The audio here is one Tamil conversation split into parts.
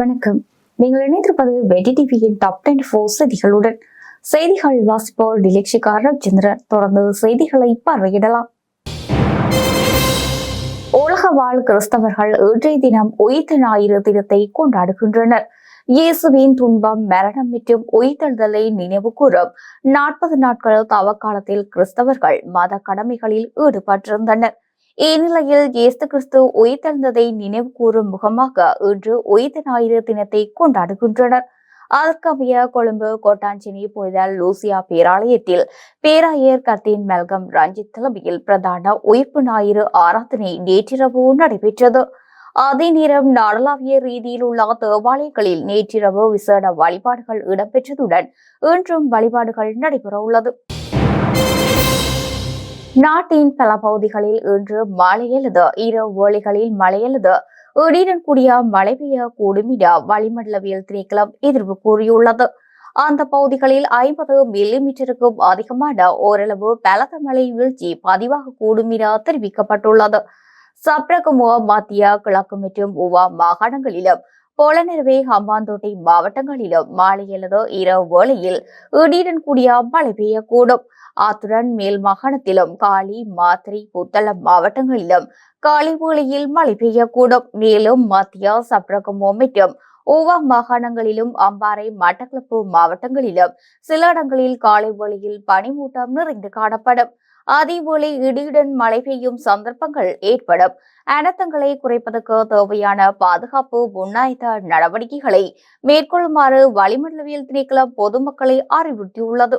வணக்கம். நீங்கள் இணைந்திருப்பது வெடி டிவியின் டாப் டுவெண்டி ஃபோர் செய்திகளுடன். செய்திகள் வாசிப்பவர் டிலக்ஷிகா ரவிச்சந்திரன். தொடர்ந்து செய்திகளை பார்வையிடலாம். உலக வாழ் கிறிஸ்தவர்கள் இன்றைய தினம் உயிர்த்த ஞாயிறு தினத்தை கொண்டாடுகின்றனர். இயேசுவின் துன்பம் மரணம் மற்றும் உயிர்த்தெழுதலை நினைவு கூறும் நாற்பது நாட்கள் தவக்காலத்தில் கிறிஸ்தவர்கள் மத கடமைகளில் ஈடுபட்டிருந்தனர். இந்நிலையில் இயேசு கிறிஸ்து உயிர்த்தெழுந்ததை நினைவு கூறும் முகமாக இன்று உயிர்த்த ஞாயிறு தினத்தை கொண்டாடுகின்றனர். அதற்கமைய கொழும்பு கோட்டாஞ்சினி புனித லூசியா பேராலயத்தில் பேராயர் கர்த்தீன் மெல்கம் ரஞ்சித் தலைமையில் பிரதான உயிர்ப்பு ஞாயிறு ஆராதனை நேற்றிரவு நடைபெற்றது. அதே நேரம் நாடளாவிய ரீதியில் உள்ள தேவாலயங்களில் நேற்றிரவு விசேட வழிபாடுகள் இடம்பெற்றதுடன் இன்றும் வழிபாடுகள் நடைபெற உள்ளது நாட்டின் பல பகுதிகளில் இன்று மழை அல்லது இரவு வேளைகளில் மழை அல்லது இடியுடன் கூடிய மழை பெய்யக்கூடும் என வளிமண்டலவியல் திணைக்களம் எதிர்ப்பு கூறியுள்ளது. அந்த பகுதிகளில் ஐம்பது மில்லிமீட்டருக்கும் அதிகமான ஓரளவு பலத்த மழை வீழ்ச்சி பதிவாக கூடும் என தெரிவிக்கப்பட்டுள்ளது. சப்ரகமுவ மத்திய கிழக்கு மற்றும் உவா மாகாணங்களிலும் பொலனெருவே ஹம்பாந்தோட்டை மாவட்டங்களிலும் மாலை அல்லது இரவு வேளையில் இடியுடன் கூடிய மழை பெய்யக்கூடும். அத்துடன் மேல் மாகாணத்திலும் காலி மாத்திரை புத்தளம் மாவட்டங்களிலும். காலை வேளையில் மழை பெய்யக்கூடும். மேலும் மத்திய சப்ரகமோ மற்றும் ஓவா மாகாணங்களிலும் அம்பாறை மட்டக்களப்பு மாவட்டங்களிலும் சில இடங்களில் காலை வேளையில் பனிமூட்டம் நிறைந்து காணப்படும். அதேபோல இடியுடன் மழை பெய்யும் சந்தர்ப்பங்கள் ஏற்படும். அனர்த்தங்களை குறைப்பதற்கு தேவையான பாதுகாப்பு முன்னாய்த்த நடவடிக்கைகளை மேற்கொள்ளுமாறு வளிமண்டலவியல் திணைக்களம் பொதுமக்களை அறிவுறுத்தியுள்ளது.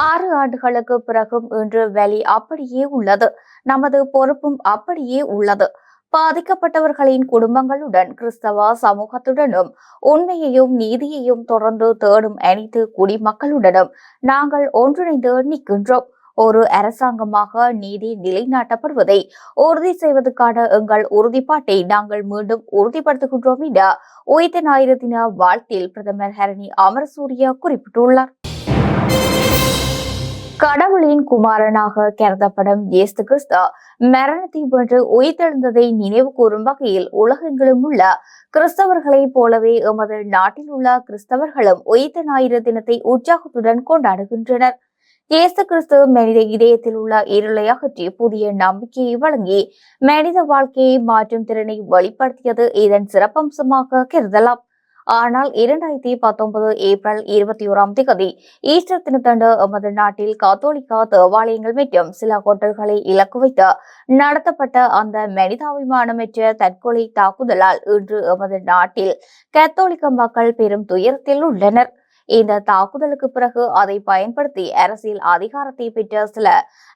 ஆறு ஆண்டுகளுக்கு பிறகும் இன்று வலி அப்படியே உள்ளது. நமது பொறுப்பும் அப்படியே உள்ளது. பாதிக்கப்பட்டவர்களின் குடும்பங்களுடன் கிறிஸ்தவ சமூகத்துடனும் உண்மையையும் நீதியையும் தொடர்ந்து தேடும் அனைத்து குடிமக்களுடனும் நாங்கள் ஒன்றிணைந்து நிற்கின்றோம். ஒரு அரசாங்கமாக நீதி நிலைநாட்டப்படுவதை உறுதி செய்வதற்கான எங்கள் உறுதிப்பாட்டை நாங்கள் மீண்டும் உறுதிப்படுத்துகின்றோம் என உயிர்த்த ஞாயிறு தின வாழ்த்தில் பிரதமர் ஹரணி அமரசூரிய குறிப்பிட்டுள்ளார். கடவுளின் குமாரனாக கருதப்படும் இயேசு கிறிஸ்து மரணத்தை வென்று உயிர்த்தெழுந்ததை நினைவு கூறும் வகையில் உலகெங்கிலும் உள்ள கிறிஸ்தவர்களைப் போலவே எமது நாட்டில் உள்ள கிறிஸ்தவர்களும் உயிர்த்த ஞாயிறு தினத்தை உற்சாகத்துடன் கொண்டாடுகின்றனர். இயேசு கிறிஸ்து மனித இதயத்தில் உள்ள இருளை அகற்றி புதிய நம்பிக்கையை வழங்கி மனித வாழ்க்கையை மாற்றும் திறனை வெளிப்படுத்தியது இதன் சிறப்பம்சமாக கருதலாம். ஆனால் இரண்டாயிரத்தி பத்தொன்பது ஏப்ரல் இருபத்தி ஓராம் தேதி ஈஸ்டர் தினத்தன்று எமது நாட்டில் கத்தோலிக்கா தேவாலயங்கள் மற்றும் சில ஹோட்டல்களை இலக்கு வைத்து நடத்தப்பட்ட அந்த மனிதாபிமானமற்ற தற்கொலை தாக்குதலால் இன்று எமது நாட்டில் கத்தோலிக்க மக்கள் பெரும் துயரத்தில் உள்ளனர். இந்த தாக்குதலுக்கு பிறகு அதை பயன்படுத்தி அரசியல் அதிகாரத்தை பெற்ற சில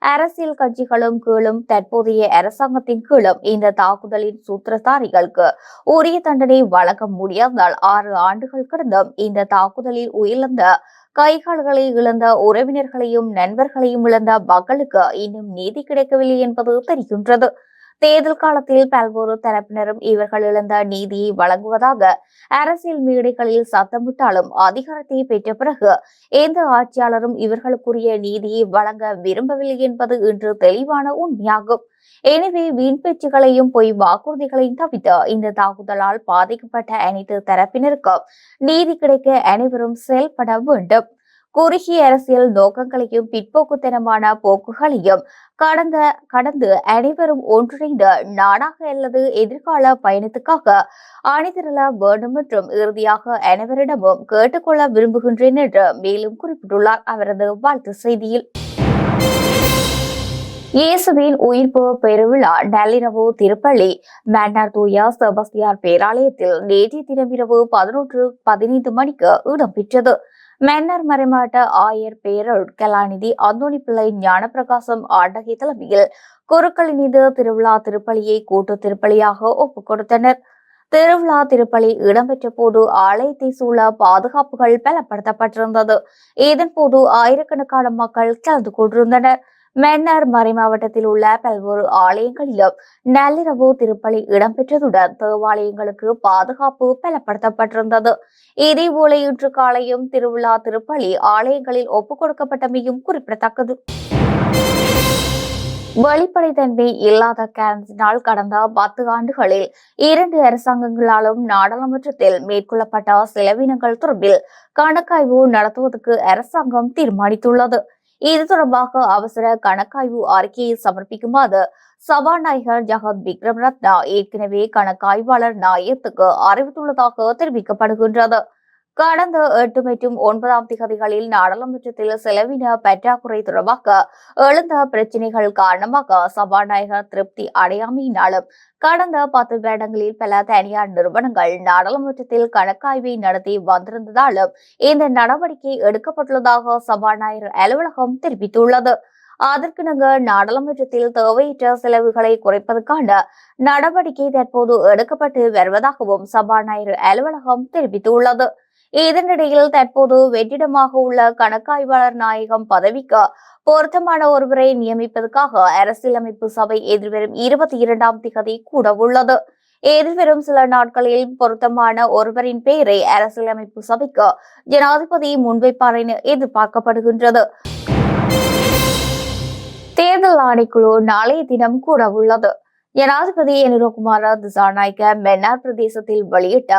அரசியல் கட்சிகளும் கீழும் தற்போதைய அரசாங்கத்தின் கீழும் இந்த தாக்குதலின் சூத்திரதாரிகளுக்கு உரிய தண்டனை வழங்க முடியாததால் ஆறு ஆண்டுகள் கடந்தும் இந்த தாக்குதலில் உயிரிழந்த கைகால்களை இழந்த உறவினர்களையும் நண்பர்களையும் இழந்த மக்களுக்கு இன்னும் நீதி கிடைக்கவில்லை என்பது தெரிகின்றது. தேர்தல் காலத்தில் பல்வேறு தரப்பினரும் இவர்கள் இழந்த நீதியை வழங்குவதாக அரசியல் மேடைகளில் சத்தமிட்டாலும் அதிகாரத்தை பெற்ற பிறகு எந்த ஆட்சியாளரும் இவர்களுக்குரிய நீதியை வழங்க விரும்பவில்லை என்பது இன்று தெளிவான உண்மையாகும். எனவே வீண் பேச்சுகளையும் பொய் வாக்குறுதிகளையும் தவிர்த்து இந்த தாக்குதலால் பாதிக்கப்பட்ட அனைத்து தரப்பினருக்கும் நீதி கிடைக்க அனைவரும் செயல்பட வேண்டும். குறுகிய அரசியல் நோக்கங்களையும் பிற்போக்குத்தனமான போக்குகளையும் கடந்த கடந்து அனைவரும் ஒன்றிணைந்த நாடாக அல்லது எதிர்கால பயணத்துக்காக அணிதிரள வேண்டும் என்றும் இறுதியாக அனைவரிடமும் கேட்டுக்கொள்ள விரும்புகின்றேன் என்று மேலும் குறிப்பிட்டுள்ளார் அவரது வாழ்த்து செய்தியில். இயேசுவின் உயிர்ப்பு பெருவிழா நள்ளிரவு திருப்பள்ளி மன்னர் தூயா செபஸ்தியார் பேராலயத்தில் நேற்றைய தினமிரவு பதினொன்று பதினைந்து மணிக்கு இடம்பெற்றது. மன்னர் மறைமாட்ட ஆயர் பேரர் கலாநிதி அந்தோணி பிள்ளை ஞானப்பிரகாசம் ஆண்டகை தலைமையில் குருக்கள் இணைந்து திருவிழா திருப்பலியை கூட்டு திருப்பலியாக ஒப்புக் கொடுத்தனர். திருவிழா திருப்பலி இடம்பெற்ற போது ஆலயத்தை சூழ பாதுகாப்புகள் பலப்படுத்தப்பட்டிருந்தது. இதன் போது ஆயிரக்கணக்கான மக்கள் கலந்து கொண்டிருந்தனர். மன்னர் மறைமாவட்டத்தில் உள்ள பல்வேறு ஆலயங்களிலும் நள்ளிரவு திருப்பலி இடம்பெற்றதுடன் தேவாலயங்களுக்கு பாதுகாப்பு பலப்படுத்தப்பட்டிருந்தது. இதேபோல இன்று காலையும் திருவிழா திருப்பலி ஆலயங்களில் ஒப்புக் கொடுக்கப்பட்டமையும் குறிப்பிடத்தக்கது. வெளிப்படைத்தன்மை இல்லாத காரணத்தினால் கடந்த பத்து ஆண்டுகளில் இரண்டு அரசாங்கங்களாலும் நாடாளுமன்றத்தில் மேற்கொள்ளப்பட்ட செலவினங்கள் தொடர்பில் கணக்காய்வு நடத்துவதற்கு அரசாங்கம் தீர்மானித்துள்ளது. இது தொடர்பாக அவசர கணக்காய்வு அறிக்கையை சமர்ப்பிக்குமாறு சபாநாயகர் ஜகத் விக்ரம் ரத்னா ஏற்கனவே கணக்காய்வாளர் நாயத்துக்கு அறிவித்துள்ளதாக தெரிவிக்கப்படுகின்றது. கடந்த எட்டு மற்றும் ஒன்பதாம் திகதிகளில் நாடாளுமன்றத்தில் செலவின பற்றாக்குறை தொடர்பாக எழுந்த பிரச்சினைகள் காரணமாக சபாநாயகர் திருப்தி அடையாமையினாலும் கடந்த பத்து வருடங்களில் பல தனியார் நிறுவனங்கள் நாடாளுமன்றத்தில் கணக்காய்வை நடத்தி வந்திருந்ததாலும் இந்த நடவடிக்கை எடுக்கப்பட்டுள்ளதாக சபாநாயகர் அலுவலகம் தெரிவித்துள்ளது. அதற்கிணங்க நாடாளுமன்றத்தில் தேவையற்ற செலவுகளை குறைப்பதற்கான நடவடிக்கை தற்போது எடுக்கப்பட்டு வருவதாகவும் சபாநாயகர் அலுவலகம் தெரிவித்துள்ளது. இதனிடையில் தற்போது வெற்றிடமாக உள்ள கணக்காய்வாளர் நாயகம் பதவிக்கு பொருத்தமான ஒருவரை நியமிப்பதற்காக அரசியலமைப்பு சபை எதிர்வரும் இருபத்தி இரண்டாம் திகதி கூட உள்ளது. எதிர்வரும் சில நாட்களில் பொருத்தமான ஒருவரின் பெயரை அரசியலமைப்பு சபைக்கு ஜனாதிபதி முன்வைப்பார் என எதிர்பார்க்கப்படுகின்றது. தேர்தல் ஆணைக்குழு நாளைய தினம் கூட உள்ளது. ஜனாதிபதி எனுரகுமார திசாநாயக்க மென்னார் பிரதேசத்தில் வெளியிட்ட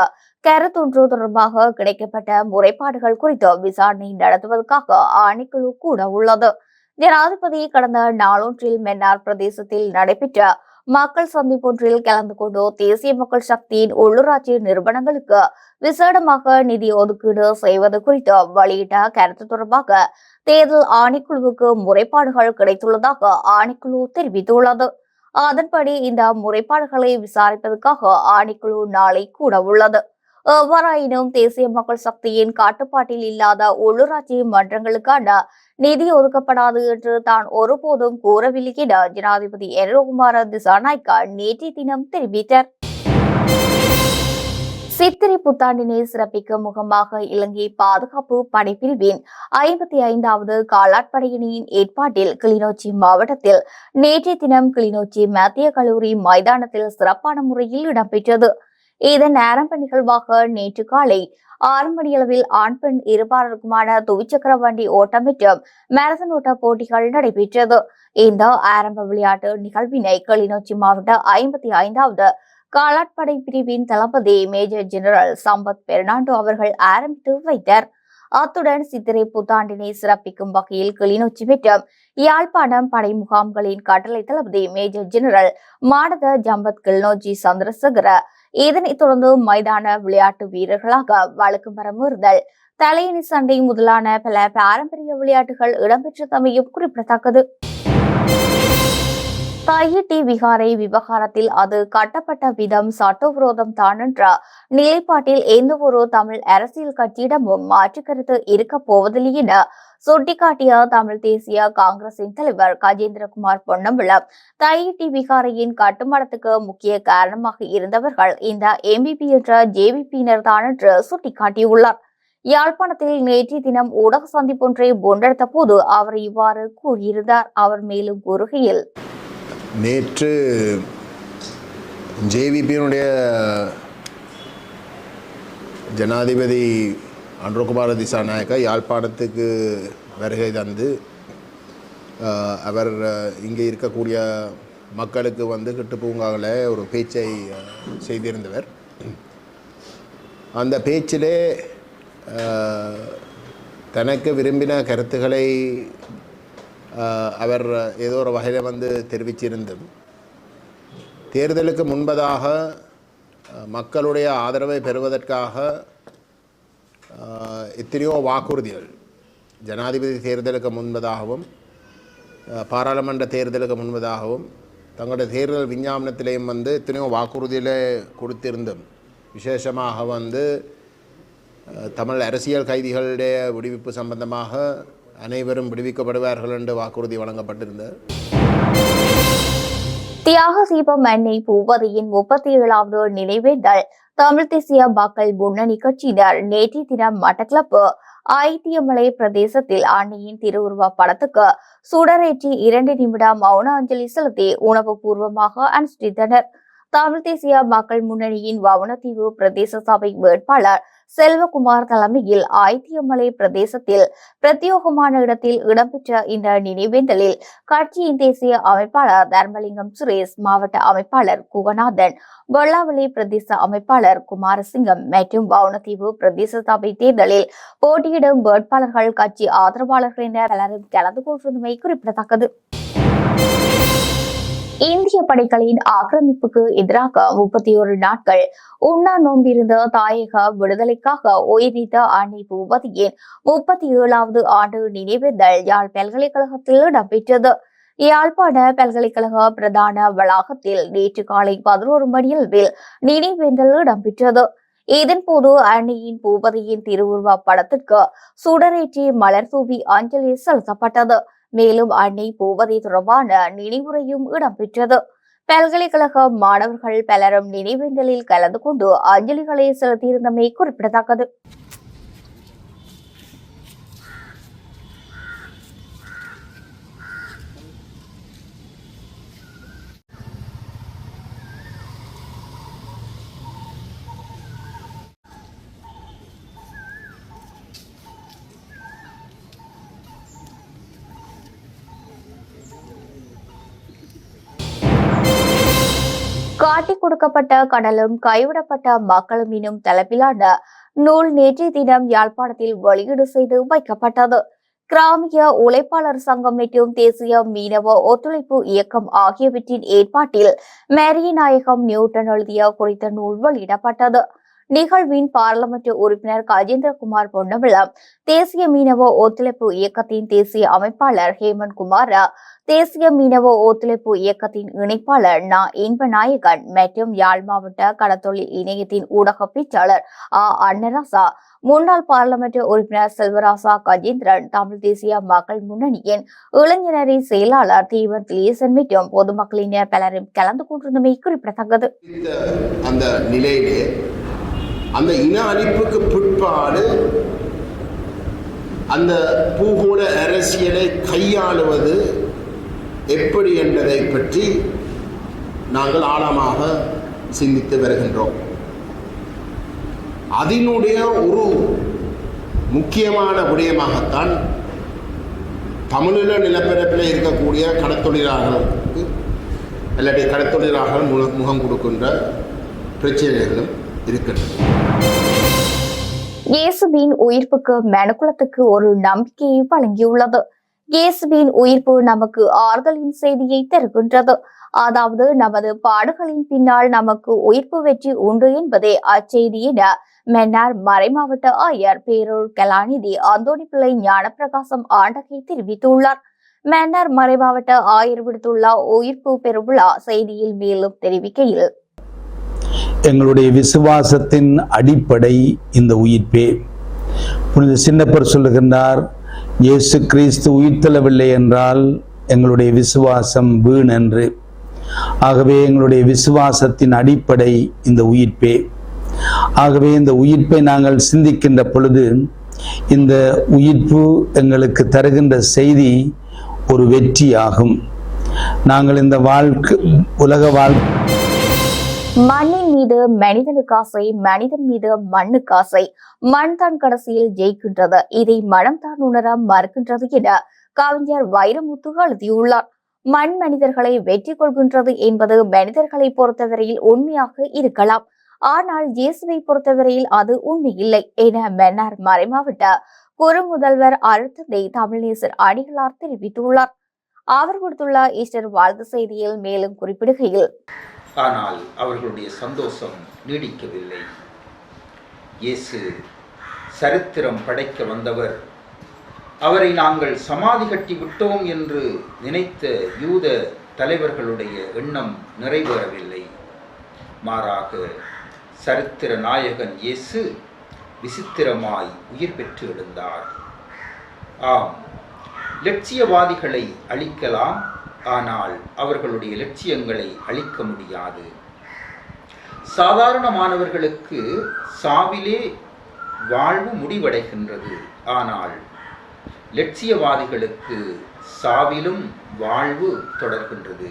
கருத்தொன்று தொடர்பாக கிடைக்கப்பட்ட முறைப்பாடுகள் குறித்து விசாரணை நடத்துவதற்காக ஆணைக்குழு கூட உள்ளது. ஜனாதிபதி கடந்த நாளொன்றில் மென்னார் பிரதேசத்தில் நடைபெற்ற மக்கள் சந்திப்பொன்றில் கலந்து கொண்டு தேசிய மக்கள் சக்தியின் உள்ளூராட்சி நிறுவனங்களுக்கு விசேடமாக நிதி ஒதுக்கீடு செய்வது குறித்து வெளியிட்ட கருத்து தொடர்பாக தேர்தல் ஆணைக்குழுவுக்கு முறைப்பாடுகள் கிடைத்துள்ளதாக ஆணைக்குழு தெரிவித்துள்ளது. அதன்படி இந்த முறைப்பாடுகளை விசாரிப்பதற்காக ஆணைக்குழு நாளை கூட உள்ளது. எவ்வாறாயினும் தேசிய மக்கள் சக்தியின் கட்டுப்பாட்டில் இல்லாத உள்ளூராட்சி மன்றங்களுக்கான நிதி ஒதுக்கப்படாது என்று தான் ஒருபோதும் கூறவில்லை என ஜனாதிபதி எரகுமார திசாநாய்க்கா நேற்றைய தினம் தெரிவித்தார். சித்திரை புத்தாண்டினை சிறப்பிக்கும் முகமாக இலங்கை பாதுகாப்பு படைப்பிரிவின் ஐம்பத்தி ஐந்தாவது காலாட்படையணியின் ஏற்பாட்டில் கிளிநொச்சி மாவட்டத்தில் நேற்றைய தினம் கிளிநொச்சி மத்திய கல்லூரி மைதானத்தில் சிறப்பான முறையில் இடம்பெற்றது. இதன் ஆரம்ப நிகழ்வாக நேற்று காலை ஆறு மணியளவில் ஆண் பெண் இருபாலருக்குமான துவிச்சக்கர வண்டி ஓட்டம் மற்றும் ஓட்ட போட்டிகள் நடைபெற்றது. இந்த ஆரம்ப விளையாட்டு நிகழ்வினை கிளிநொச்சி மாவட்ட ஐம்பத்தி ஐந்தாவது காலாட்படை பிரிவின் தளபதி மேஜர் ஜெனரல் சம்பத் பெர்னாண்டோ அவர்கள் ஆரம்பித்து வைத்தார். அத்துடன் சித்திரை புத்தாண்டினை சிறப்பிக்கும் வகையில் கிளிநொச்சி மற்றும் யாழ்ப்பாணம் படை முகாம்களின் கட்டளை தளபதி மேஜர் ஜெனரல் மாடத ஜம்பத் கிளிநொச்சி சந்திரசேகர இதனைத் தொடர்ந்து மைதான விளையாட்டு வீரர்களாக வழக்கு வரமுறுதல் தலையணி சண்டை முதலான பல பாரம்பரிய விளையாட்டுகள் இடம்பெற்றதமையும் குறிப்பிடத்தக்கது. தாயிட்டி விகாரை விவகாரத்தில் அது கட்டப்பட்ட விதம் சட்டவிரோதம் தான் என்ற நிலைப்பாட்டில் எந்த ஒரு தமிழ் அரசியல் கட்சியிடமும் மாற்று கருத்து இருக்கப் போவதில்லை என சுட்டிக்காட்டிய தமிழ் தேசிய காங்கிரசின் தலைவர் கஜேந்திரகுமார் பொன்னம்பலம் தாயிட்டி விகாரையின் கட்டுமானத்துக்கு முக்கிய காரணமாக இருந்தவர்கள் இந்த எம்பிபி என்ற ஜேவிபியினர் தான் என்று சுட்டிக்காட்டியுள்ளார். யாழ்ப்பாணத்தில் நேற்றைய தினம் ஊடக சந்திப்பொன்றை முன்னெடுத்த போது அவர் இவ்வாறு கூறியிருந்தார். அவர் மேலும் கூறுகையில் நேற்று ஜேவிபியினுடைய ஜனாதிபதி அன்ரோகுமார திசாநாயக்கா யாழ்ப்பாணத்துக்கு வருகை தந்து அவர் இங்கே இருக்கக்கூடிய மக்களுக்கு வந்து கிட்டுப்பூங்காவில் ஒரு பேச்சை செய்திருந்தவர். அந்த பேச்சிலே தனக்கு விரும்பின கருத்துக்களை அவர் ஏதோ ஒரு வகையில் வந்து தெரிவிச்சிருந்தும். தேர்தலுக்கு முன்பதாக மக்களுடைய ஆதரவை பெறுவதற்காக எத்தனையோ வாக்குறுதிகள் ஜனாதிபதி தேர்தலுக்கு முன்பதாகவும் பாராளுமன்ற தேர்தலுக்கு முன்பதாகவும் தங்களுடைய தேர்தல் விஞ்ஞாபனத்திலேயும் வந்து எத்தனையோ வாக்குறுதிகளை கொடுத்திருந்தும். விசேஷமாக வந்து தமிழ் அரசியல் கைதிகளுடைய விடுவிப்பு சம்பந்தமாக அனைவரும் விடுவிக்கப்படுவார்கள் என்று வாக்குறுதி வழங்கப்பட்டிருந்தது. தியாக தீபம் அன்னை பூவதியின் முப்பத்தி ஏழாவது நினைவேந்தல் தமிழ் தேசிய மக்கள் முன்னணி கட்சியினர் நேற்றைய தினம் மட்டக்களப்பு ஐத்தியமலை பிரதேசத்தில் அன்னையின் திருவுருவ படத்துக்கு சுடரேற்றி இரண்டு நிமிடம் மௌன அஞ்சலி செலுத்தி உணவு பூர்வமாக அனுஷ்டித்தனர். தமிழ் தேசிய மக்கள் முன்னணியின் வவுணத்தீவு பிரதேச சபை வேட்பாளர் செல்வகுமார் தலைமையில் ஆயித்தியமலை பிரதேசத்தில் பிரத்யோகமான இடத்தில் இடம்பெற்ற இந்த நினைவேந்தலில் கட்சியின் தேசிய அமைப்பாளர் தர்மலிங்கம் சுரேஷ் மாவட்ட அமைப்பாளர் குகநாதன் கொல்லாவளி பிரதேச அமைப்பாளர் குமாரசிங்கம் மற்றும் வவுணத்தீவு பிரதேச சபை தேர்தலில் போட்டியிடும் வேட்பாளர்கள் கட்சி ஆதரவாளர்கள் என பலரும் கலந்து கொண்டிருந்தமை குறிப்பிடத்தக்கது. இந்திய படைகளின் ஆக்கிரமிப்புக்கு எதிராக முப்பத்தி ஒரு நாட்கள் உண்ணா நோம்பிருந்த தாயக விடுதலைக்காக உயிரித்த அன்னை பூபதியின் முப்பத்தி ஏழாவது ஆண்டு நினைவேந்தல் யாழ் பல்கலைக்கழகத்தில் இடம்பெற்றது. யாழ்ப்பாண பல்கலைக்கழக பிரதான வளாகத்தில் நேற்று காலை பதினோரு மணியளவில் நினைவேந்தல் இடம்பெற்றது. இதன்போது அன்னையின் பூபதியின் திருவுருவ படத்திற்கு சுடரேற்றி மலர் தூவி அஞ்சலி செலுத்தப்பட்டது. மேலும் அன்னை பூவதி தொடர்பான நினைவுரையும் இடம்பெற்றது. பல்கலைக்கழக மாணவர்கள் பலரும் நினைவேந்தலில் கலந்து கொண்டு அஞ்சலிகளை செலுத்தியிருந்தமை குறிப்பிடத்தக்கது. காட்டி கொடுக்கப்பட்ட கடலும் கைவிடப்பட்ட மக்களும் எனும் தலைப்பிலான நூல் நேற்றைய தினம் யாழ்ப்பாணத்தில் வெளியீடு செய்து வைக்கப்பட்டது. கிராமிய உழைப்பாளர் சங்கம் மற்றும் தேசிய மீனவ ஒத்துழைப்பு இயக்கம் ஆகியவற்றின் ஏற்பாட்டில் மேரியநாயகம் நியூட்டன் எழுதிய குறித்த நூல் வெளியிடப்பட்டது. நிகழ்வின் பாராளுமன்ற உறுப்பினர் கஜேந்திரகுமார் பொன்னவிழா தேசிய மீனவ ஒத்துழைப்பு இயக்கத்தின் தேசிய அமைப்பாளர் ஹேமந்த் குமார் தேசிய மீனவ ஒத்துழைப்பு இயக்கத்தின் இணைப்பாளர் நா. இன்பநாயகன் மற்றும் யாழ் மாவட்ட கடத்தொழில் இணையத்தின் ஊடக பேச்சாளர் ஆ. அன்னராசா முன்னாள் பாராளுமன்ற உறுப்பினர் செல்வராசா கஜேந்திரன் தமிழ் தேசிய மக்கள் முன்னணியின் இளைஞரின் செயலாளர் தீவன் திலீசன் மற்றும் பொதுமக்களின் பலரும் கலந்து கொண்டிருந்தமை குறிப்பிடத்தக்கது. அந்த நிலையிலே அந்த இன அழிப்புக்கு பிற்பாடு அந்த பூகோள அரசியலை கையாளுவது எப்படி என்பதை பற்றி நாங்கள் ஆழமாக சிந்தித்து வருகின்றோம். அதனுடைய ஒரு முக்கியமான விடயமாகத்தான் தமிழில் நிலப்பரப்பில் இருக்கக்கூடிய கடத்தொழிலாளர்களுக்கு இல்லாட்டி கடத்தொழிலாளர்கள் முக முகம் கொடுக்கின்ற பிரச்சனைகளும் இருக்கின்றன இயேசுவின் உயிர்ப்புக்கு மனுக்குலத்துக்கு ஒரு நம்பிக்கையை வழங்கியுள்ளது. இயேசுவின் உயிர்ப்பு நமக்கு ஆறுதலின் செய்தியை தருகின்றது. அதாவது நமது பாடுகளின் பின்னால் நமக்கு உயிர்ப்பு வெற்றி உண்டு என்பதே அச்செய்தி என மன்னார் மறைமாவட்ட ஆயர் பேரூர் கலாநிதி அந்தோணி பிள்ளை ஞானப்பிரகாசம் ஆண்டகை தெரிவித்துள்ளார். மன்னார் மறைமாவட்ட ஆயர் விடுத்துள்ள உயிர்ப்பு பெருவிழா செய்தியில் மேலும் தெரிவிக்கையில் எங்களுடைய விசுவாசத்தின் அடிப்படை இந்த உயிர்ப்பே. புனித சின்னப்பர் சொல்லுகின்றார் இயேசு கிறிஸ்து உயிர்த்தெழவில்லை என்றால் எங்களுடைய விசுவாசம் வீண் என்று. ஆகவே எங்களுடைய விசுவாசத்தின் அடிப்படை இந்த உயிர்ப்பே. ஆகவே இந்த உயிர்ப்பை நாங்கள் சிந்திக்கின்ற பொழுது இந்த உயிர்ப்பு எங்களுக்கு தருகின்ற செய்தி ஒரு வெற்றியாகும். நாங்கள் இந்த வாழ்க்கை உலக வாழ்க்கை மண்ணின் மீது மனிதனுக்கு ஆசை மனிதன் மீது மண்ணுக்கு ஆசை. மண் தான் கடைசியில் ஜெயிக்கின்றது. இதை மனம் தான் உணர மறுக்கின்றது என கவிஞர் வைரமுத்து எழுதியுள்ளார். மண் மனிதர்களை வெற்றி கொள்கின்றது என்பது மனிதர்களை பொறுத்தவரையில் உண்மையாக இருக்கலாம். ஆனால் இயேசுவை பொறுத்தவரையில் அது உண்மை இல்லை என மன்னார் மறைமாவட்ட குறுமுதல்வர் அழுத்தத்தை தமிழேசர் அடிகளார் தெரிவித்துள்ளார். அவர் கொடுத்துள்ள ஈஸ்டர் வாழ்த்து செய்தியில் மேலும் குறிப்பிடுகையில் ஆனால் அவர்களுடைய சந்தோஷம் நீடிக்கவில்லை. இயேசு சரித்திரம் படைக்க வந்தவர். அவரை நாங்கள் சமாதி கட்டி விட்டோம் என்று நினைத்த யூத தலைவர்களுடைய எண்ணம் நிறைவேறவில்லை. மாறாக சரித்திர நாயகன் இயேசு விசித்திரமாய் உயிர் பெற்று எழுந்தார். ஆம் லட்சியவாதிகளை அழிக்கலாம் ஆனால் அவர்களுடைய லட்சியங்களை அழிக்க முடியாது. சாதாரணமானவர்களுக்கு சாவிலே வாழ்வு முடிவடைகின்றது. ஆனால் லட்சியவாதிகளுக்கு சாவிலும் வாழ்வு தொடர்கின்றது.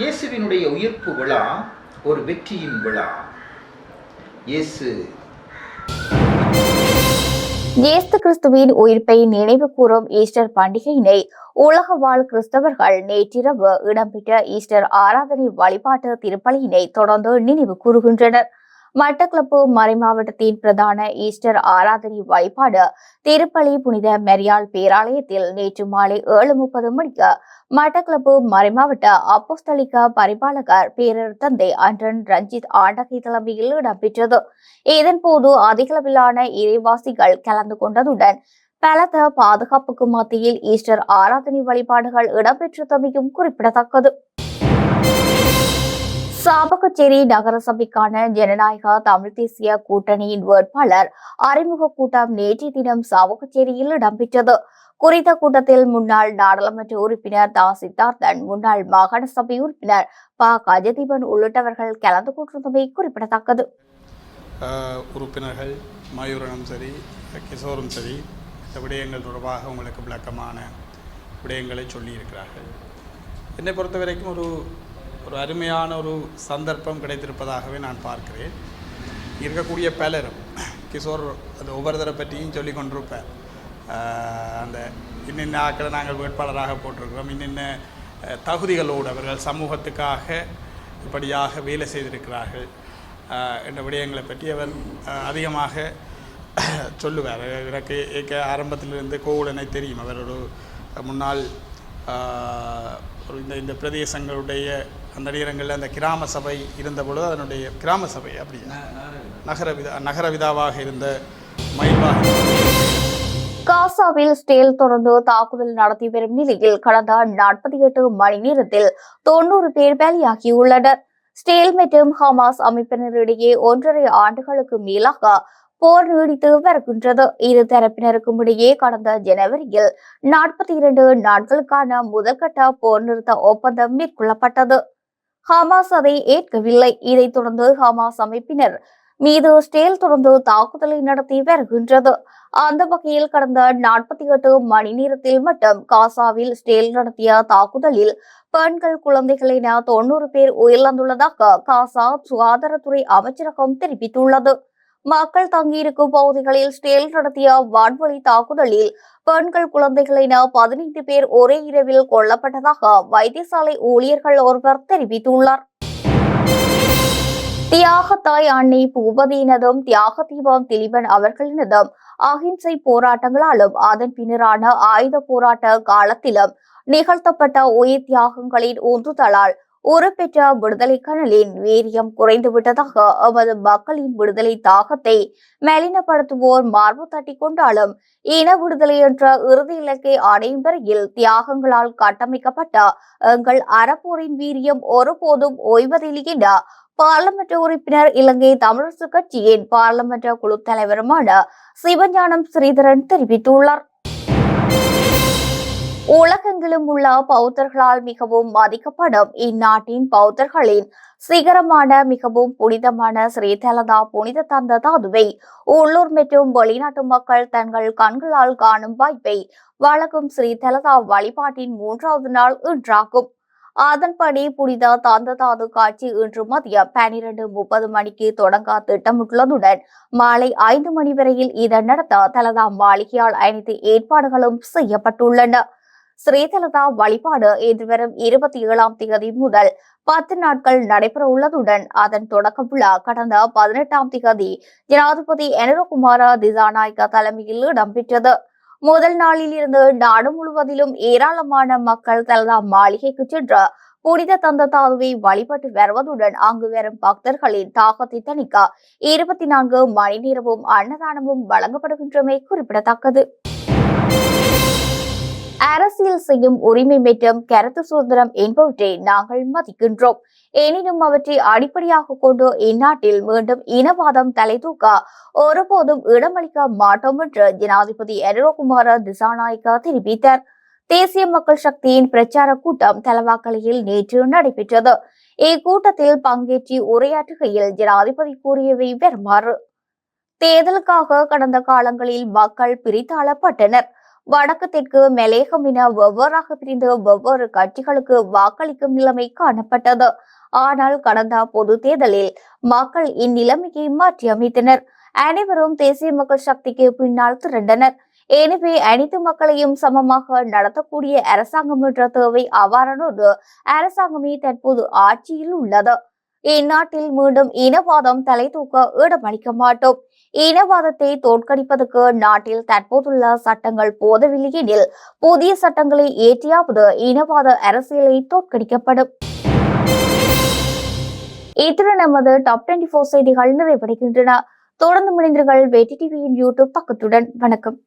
இயேசுவினுடைய உயிர்ப்பு விழா ஒரு வெற்றியின் விழா. இயேசு இயேசு கிறிஸ்துவின் உயிர்ப்பை நினைவு கூறும் ஈஸ்டர் பண்டிகையினை உலக வாழ் கிறிஸ்தவர்கள் நேற்றிரவு இடம்பெற்ற ஈஸ்டர் ஆராதனை வழிபாட்டு திருப்பலியினை தொடர்ந்து நினைவு கூறுகின்றனர். மட்டக்களப்பு மறைமாவட்டத்தின் பிரதான ஈஸ்டர் ஆராதனை வழிபாடு திருப்பலி புனித மெரியால் பேராலயத்தில் நேற்று மாலை ஏழு முப்பது மணிக்கு மட்டக்களப்பு மறைமாவட்ட அப்போஸ்தலிக்க பரிபாலகர் பேரர் தந்தை அன்றன் ரஞ்சித் ஆண்டகை தலைமையில் இடம்பெற்றது. இதன்போது அதிகளவிலான இறைவாசிகள் கலந்து கொண்டதுடன் பலத்த பாதுகாப்புக்கு மத்தியில் ஈஸ்டர் ஆராதனை வழிபாடுகள் இடம்பெற்றமையும் குறிப்பிடத்தக்கது. சாபகச்சேரி நகரசபைக்கான ஜனநாயக தமிழ் தேசிய கூட்டணியின் வேட்பாளர் அறிமுக கூட்டம் நேற்றைய தினம் சாவகச்சேரியில் இடம்பெற்றது. குறித்த கூட்டத்தில் முன்னாள் நாடாளுமன்ற உறுப்பினர் தா. சித்தார்த்தன் முன்னாள் மாகாண சபை உறுப்பினர் ப. கஜதீபன் உள்ளிட்டவர்கள் கலந்து கொண்டிருந்தமை குறிப்பிடத்தக்கது. உறுப்பினர்கள் மயூரனும் சரி கிஷோரும் சரி இந்த விடயங்கள் தொடர்பாக உங்களுக்கு விளக்கமான விடயங்களை சொல்லியிருக்கிறார்கள். என்னை பொறுத்த வரைக்கும் ஒரு ஒரு அருமையான ஒரு சந்தர்ப்பம் கிடைத்திருப்பதாகவே நான் பார்க்கிறேன். இருக்கக்கூடிய பலரும் கிஷோர் அந்த ஒவ்வொருத்தரை பற்றியும் சொல்லி கொண்டிருப்பேன் அந்த இன்னென்ன ஆக்களை நாங்கள் வேட்பாளராக போட்டிருக்கிறோம். இன்னின்ன தகுதிகளோடு அவர்கள் சமூகத்துக்காக இப்படியாக வேலை செய்திருக்கிறார்கள் என்ற விடயங்களை பற்றி அவர் அதிகமாக சொல்லுவார். எனக்கு ஏற்க ஆரம்பத்திலிருந்து கோவுடனை தெரியும். அவர் ஒரு முன்னாள் ஒரு இந்த இந்த பிரதேசங்களுடைய அந்த நேரங்களில் அந்த கிராம சபை இருந்த பொழுது அதனுடைய கிராம சபை அப்படி. நகர விதா நகர விதாவாக இருந்த மயில்வாக காசாவில் ஸ்டேல் தொடர்ந்து தாக்குதல் நடத்தி வரும் நிலையில் கடந்த நாற்பத்தி எட்டு மணி நேரத்தில் தொண்ணூறு பேர் பலியாகியுள்ளனர் ஸ்டேல் மற்றும் ஹமாஸ் அமைப்பினரிடையே ஒன்றரை ஆண்டுகளுக்கு மேலாக போர் நீடித்து வருகின்றது. இரு தரப்பினருக்கும் இடையே கடந்த ஜனவரியில் நாற்பத்தி இரண்டு நாட்களுக்கான முதற்கட்ட போர் நிறுத்த ஒப்பந்தம் மேற்கொள்ளப்பட்டது. ஹமாஸ் அதை ஏற்கவில்லை. இதைத் தொடர்ந்து ஹமாஸ் அமைப்பினர் மீது ஸ்டேல் தொடர்ந்து தாக்குதலை நடத்தி வருகின்றது. அந்த வகையில் கடந்த நாற்பத்தி எட்டு மணி நேரத்தில் மட்டும் காசாவில் ஸ்டேல் நடத்திய தாக்குதலில் பெண்கள் குழந்தைகள் என தொண்ணூறு பேர் உயிரிழந்துள்ளதாக காசா சுகாதாரத்துறை அமைச்சரகம் தெரிவித்துள்ளது. மக்கள் தங்கியிருக்கும் பகுதிகளில் ஸ்டேல் நடத்திய வான்வழி தாக்குதலில் பெண்கள் குழந்தைகள் என பதினைந்து பேர் ஒரே இரவில் கொல்லப்பட்டதாக வைத்தியசாலை ஊழியர்கள் ஒருவர் தெரிவித்துள்ளார். தியாகத்தாய் அன்னை பூபதியினதும் தியாக தீபம் திலீபன் அவர்களினதும் அகிம்சை போராட்டங்களாலும் அதன் பின்னரான ஆயுத போராட்ட காலத்திலும் நிகழ்த்தப்பட்ட உயிர் தியாகங்களின் உந்துதலால் உருப்பெற்ற விடுதலை கனலின் வீரியம் குறைந்துவிட்டதாக எமது மக்களின் விடுதலை தாகத்தை மெலினப்படுத்துவோர் மார்பு தட்டி கொண்டாலும் இன விடுதலை என்ற இறுதி இலக்கை அடையும் வரையில் தியாகங்களால் கட்டமைக்கப்பட்ட எங்கள் அறப்போரின் வீரியம் ஒருபோதும் ஓய்வதில்லை என பாராளுமன்ற உறுப்பினர் இலங்கை தமிழரசு கட்சியின் பாராளுமன்ற குழு தலைவருமான சிவஞானம் ஸ்ரீதரன் தெரிவித்துள்ளார். உலகெங்கிலும் உள்ள பௌத்தர்களால் மிகவும் மதிக்கப்படும் இந்நாட்டின் பௌத்தர்களின் சிகரமான மிகவும் புனிதமான ஸ்ரீதலதா புனித தந்த தாதுவை உள்ளூர் மற்றும் வெளிநாட்டு மக்கள் தங்கள் கண்களால் காணும் வாய்ப்பை வழங்கும் ஸ்ரீதலதா வழிபாட்டின் மூன்றாவது நாள் இன்றாகும். அதன்படி புனித தாந்ததாது காட்சி இன்று மதியம் பனிரெண்டு முப்பது மணிக்கு தொடங்க திட்டமிட்டுள்ளதுடன் மாலை ஐந்து மணி வரையில் இதன் நடத்த தலதா மாளிகையால் அனைத்து ஏற்பாடுகளும் செய்யப்பட்டுள்ளன. ஸ்ரீதலதா வழிபாடு எதிர்வரும் இருபத்தி ஏழாம் தேதி முதல் பத்து நாட்கள் நடைபெற உள்ளதுடன் அதன் தொடக்க விழா கடந்த பதினெட்டாம் தேதி ஜனாதிபதி எனரகுமார திசாநாயக்க தலைமையில் இடம்பெற்றது. முதல் நாளில் இருந்து நாடு முழுவதிலும் ஏராளமான மக்கள் தலதா மாளிகைக்கு சென்று புனித தந்த தாதுவை வழிபட்டு வருவதுடன் அங்கு வரும் பக்தர்களின் தாகத்தை தணிக்க இருபத்தி நான்கு மணி நேரமும் அன்னதானமும் வழங்கப்படுகின்றமை குறிப்பிடத்தக்கது. அரசியல் செய்யும் உரிமை மற்றும் கருத்து சுதந்திரம் என்பவற்றை நாங்கள் மதிக்கின்றோம். எனினும் அவற்றை அடிப்படையாக கொண்டு இந்நாட்டில் மீண்டும் இனவாதம் தலை தூக்க ஒருபோதும் இடமளிக்க மாட்டோம் என்று ஜனாதிபதி எரரோகுமார திசாநாயக்கா தெரிவித்தார். தேசிய மக்கள் சக்தியின் பிரச்சார கூட்டம் தலவாக்கலையில் நேற்று நடைபெற்றது. இக்கூட்டத்தில் பங்கேற்றி உரையாற்றுகையில் ஜனாதிபதி கூறியவை வருமாறு. தேர்தலுக்காக கடந்த காலங்களில் மக்கள் பிரித்தாளப்பட்டனர். வடக்கு தெற்கு மெலேகம் என வெவ்வேறாக பிரிந்து வெவ்வேறு கட்சிகளுக்கு வாக்களிக்கும் நிலைமை காணப்பட்டது. ஆனால் கடந்த பொது தேர்தலில் மக்கள் இந்நிலைமையை மாற்றி அமைத்தனர். அனைவரும் தேசிய மக்கள் சக்திக்கு பின்னால் திரண்டனர். எனவே அனைத்து மக்களையும் சமமாக நடத்தக்கூடிய அரசாங்கம் என்ற தேவை அவ்வாறானது அரசாங்கமே தற்போது ஆட்சியில் உள்ளது. இந்நாட்டில் மீண்டும் இனவாதம் தலை தூக்க இடமளிக்க மாட்டோம். இனவாதத்தை தோற்கடிப்பதற்கு நாட்டில் தற்போதுள்ள சட்டங்கள் போதவில்லை எனில் புதிய சட்டங்களை ஏற்றியாவது இனவாத அரசியலை தோற்கடிக்கப்படும். இத்துடன் நமது டாப் டுவெண்டி போர் செய்திகள் நிறைவடைகின்றன. தொடர்ந்து முடிந்தீர்கள் வெற்றி டிவியின் யூடியூப் பக்கத்துடன். வணக்கம்.